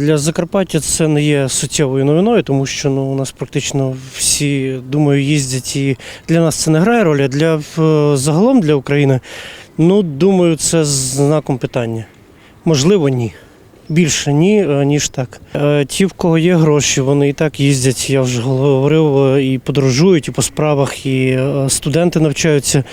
Для Закарпаття це не є суттєвою новиною, тому що ну, у нас практично всі, думаю, їздять і для нас це не грає ролі. а Для загалом для України, ну, думаю, це знаком питання. Можливо, ні. Більше ні, е, ніж так. Е, Ті, в кого є гроші, вони і так їздять, я вже говорив, е, і подорожують, і по справах, і студенти навчаються.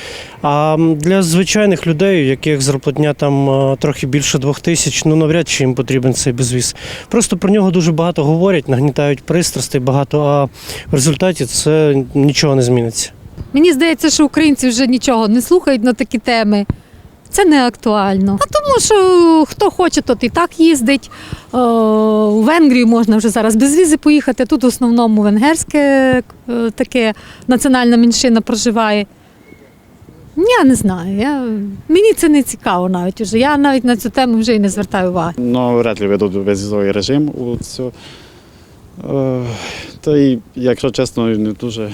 А для звичайних людей, яких зарплатня там трохи більше двох тисяч, ну навряд чи їм потрібен цей безвіз. Просто про нього дуже багато говорять, нагнітають пристрастей багато, а в результаті це нічого не зміниться. Мені здається, що українці вже нічого не слухають на такі теми. Це не актуально. А тому що хто хоче, тот і так їздить. Е, У Венгрію можна вже зараз без візи поїхати. Тут в основному венгерське е, таке національна меншина проживає. Я не знаю. Я... Мені це не цікаво навіть уже. Я навіть на цю тему вже і не звертаю уваги. Ну, вряд ли ведуть безвізовий режим у цю. Е, Та й, якщо чесно, не дуже.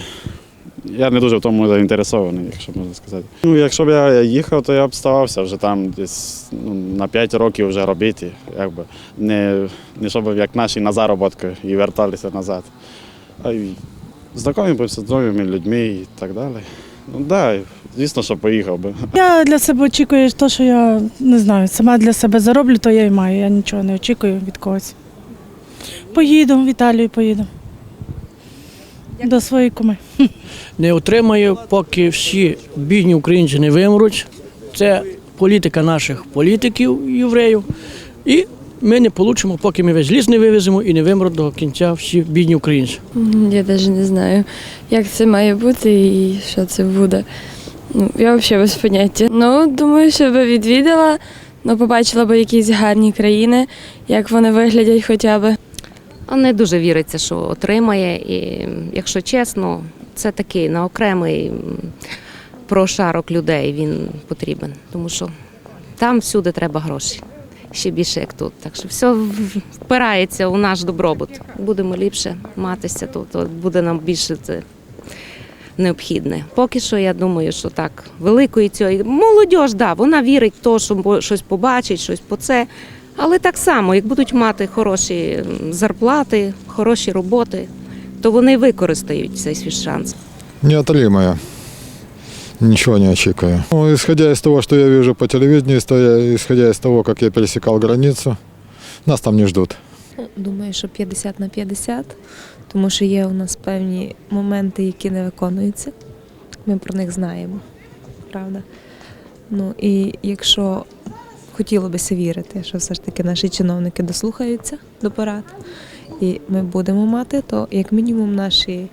Я не дуже в тому заінтересований, якщо можна сказати. Ну, якщо б я їхав, то я б ставався вже там десь ну, на 5 років вже робити. Якби. Не, не щоб як наші на заробітки і верталися назад. А й знайомимося з новими людьми і так далі. Ну да, звісно, що поїхав би. Я для себе очікую те, що я не знаю, сама для себе зароблю, то я і маю. Я нічого не очікую від когось. Поїду в Італію, поїду. До своєї куми. не отримає, поки всі бідні українці не вимруть. Це політика наших політиків, євреїв. І ми не получимо, поки ми весь ліс не вивеземо і не вимруть до кінця всі бідні українці. Я навіть не знаю, як це має бути і що це буде. Ну, я взагалі без поняття. Ну, думаю, що би відвідала, ну, побачила б якісь гарні країни, як вони виглядять хоча б. Не дуже віриться, що отримає. І, якщо чесно, це такий на окремий прошарок людей він потрібен. Тому що там всюди треба гроші. Ще більше, як тут. Так що все впирається у наш добробут. Будемо ліпше матися, то, то буде нам більше це необхідне. Поки що я думаю, що так, великої цієї молодь, да, вона вірить в те, що щось побачить, щось по це. Але так само, як будуть мати хороші зарплати, хороші роботи, то вони використають цей свій шанс. Неотолимая. Ничего не очікую. Ну, исходя из того, что я вижу по телевидению, исходя из того, как я пересекал границу, нас там не ждут. Думаю, що 50 на 50, тому що є у нас певні моменти, які не виконуються. Ми про них знаємо, правда. Ну і якщо хотілося б вірити, що все ж таки наші чиновники дослухаються до порад, і ми будемо мати, то як мінімум наші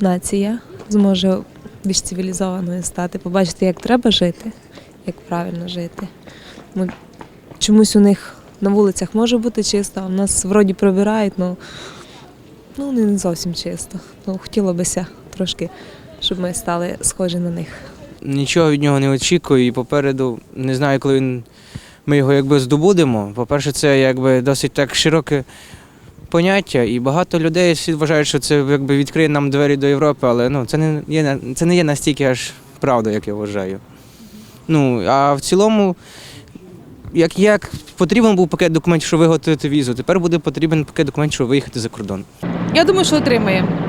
нація зможе більш цивілізованою стати, побачити, як треба жити, як правильно жити. Ми, чомусь у них на вулицях може бути чисто, а в нас вроді прибирають, ну, ну не зовсім чисто. Ну, хотілося б трошки, щоб ми стали схожі на них. Нічого від нього не очікую і попереду не знаю, коли він, ми його якби здобудемо. По-перше, це якби досить так широке поняття, і багато людей всі вважають, що це якби відкриє нам двері до Європи, але ну, це не є це не є настільки аж правда, як я вважаю. Ну, а в цілому, як, як потрібен був пакет документів, щоб виготовити візу, тепер буде потрібен пакет документів, щоб виїхати за кордон. Я думаю, що отримає.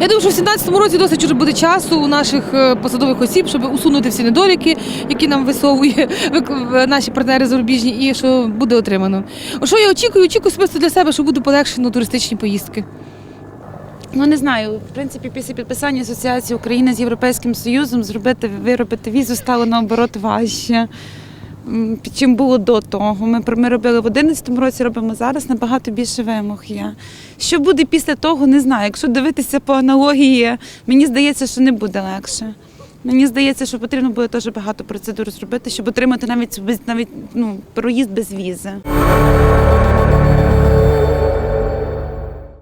Я думаю, що в 17-му році досить буде часу у наших е, посадових осіб, щоб усунути всі недоліки, які нам висовує наші партнери зарубіжні, і що буде отримано. От Що я очікую? Очікую особисто для себе, що буде полегшено туристичні поїздки. Ну не знаю. В принципі, після підписання асоціації України з Європейським Союзом зробити виробити візу стало наоборот важче. Чим було до того. Ми, ми робили в 2011 році, робимо зараз набагато більше вимог є. Що буде після того, не знаю. Якщо дивитися по аналогії, мені здається, що не буде легше. Мені здається, що потрібно буде теж багато процедур зробити, щоб отримати навіть навіть ну проїзд без візи.